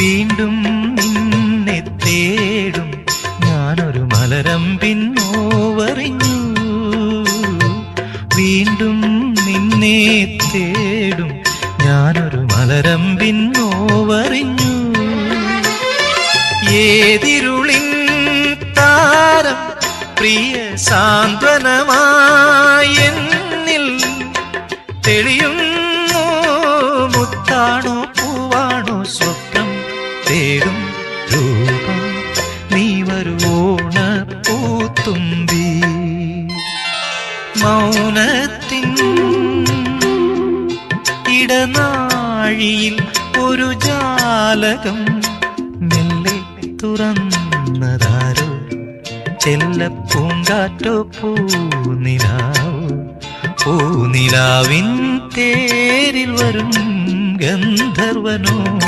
വീണ്ടും നിന്നെ തേടും. ഞാനൊരു മലരമ്പിൻ പിന്നോവറിഞ്ഞു വീണ്ടും നിന്നെ തേടും. ഞാനൊരു മലരമ്പിൻ പിന്നോവറിഞ്ഞു ഏതിരുളിൻ താരം പ്രിയ സാന്ത്വനമായെന്നിൽ തെളിയുന്നു. തേടും രൂപം. നീ വരുവോണ പൂത്തുമ്പി മൗനത്തിൻ ഇടനാഴിയിൽ ഒരു ജാലകം മെല്ലെ തുറന്നതാരോ? ചെല്ല പൂങ്കാറ്റോ പൂനിലാവോ. പൂനിലാവിൻ തേരിൽ വരും ഗന്ധർവനോ.